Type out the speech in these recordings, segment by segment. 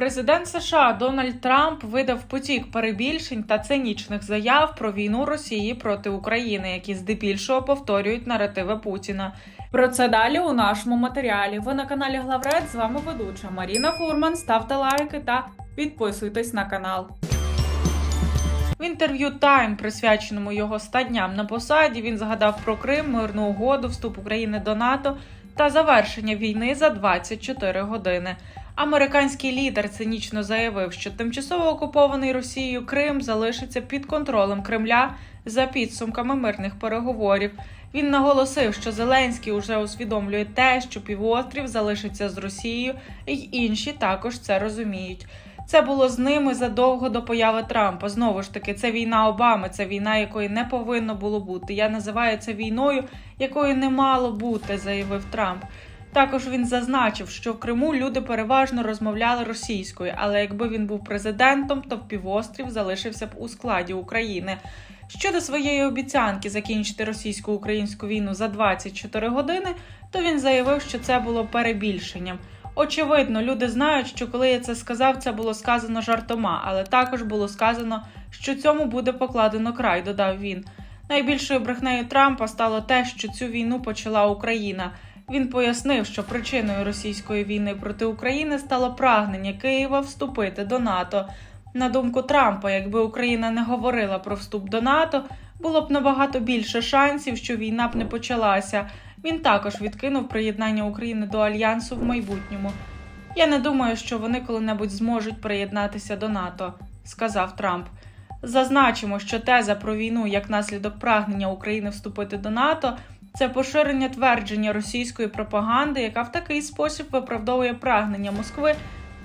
Президент США Дональд Трамп видав потік перебільшень та цинічних заяв про війну Росії проти України, які здебільшого повторюють наративи Путіна. Про це далі у нашому матеріалі. Ви на каналі Главред. З вами ведуча Маріна Фурман. Ставте лайки та підписуйтесь на канал. В інтерв'ю Тайм, присвяченому його 100 дням на посаді, він згадав про Крим, мирну угоду, вступ України до НАТО та завершення війни за 24 години. Американський лідер цинічно заявив, що тимчасово окупований Росією Крим залишиться під контролем Кремля за підсумками мирних переговорів. Він наголосив, що Зеленський уже усвідомлює те, що півострів залишиться з Росією, і інші також це розуміють. Це було з ними задовго до появи Трампа. Знову ж таки, це війна Обами, це війна, якої не повинно було бути. Я називаю це війною, якої не мало бути, заявив Трамп. Також він зазначив, що в Криму люди переважно розмовляли російською, але якби він був президентом, то півострів залишився б у складі України. Щодо своєї обіцянки закінчити російсько-українську війну за 24 години, то він заявив, що це було перебільшенням. Очевидно, люди знають, що коли я це сказав, це було сказано жартома, але також було сказано, що цьому буде покладено край, додав він. Найбільшою брехнею Трампа стало те, що цю війну почала Україна. Він пояснив, що причиною російської війни проти України стало прагнення Києва вступити до НАТО. На думку Трампа, якби Україна не говорила про вступ до НАТО, було б набагато більше шансів, що війна б не почалася. Він також відкинув приєднання України до альянсу в майбутньому. Я не думаю, що вони коли-небудь зможуть приєднатися до НАТО, сказав Трамп. Зазначимо, що теза про війну як наслідок прагнення України вступити до НАТО це поширення твердження російської пропаганди, яка в такий спосіб виправдовує прагнення Москви.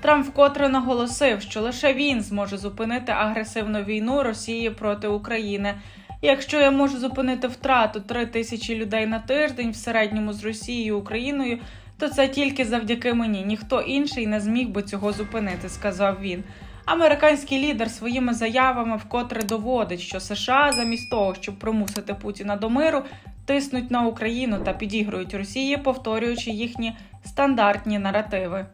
Трамп вкотре наголосив, що лише він зможе зупинити агресивну війну Росії проти України. Якщо я можу зупинити втрату 3 тисячі людей на тиждень в середньому з Росією Україною, то це тільки завдяки мені. Ніхто інший не зміг би цього зупинити, сказав він. Американський лідер своїми заявами вкотре доводить, що США замість того, щоб примусити Путіна до миру, тиснуть на Україну та підігрують Росії, повторюючи їхні стандартні наративи.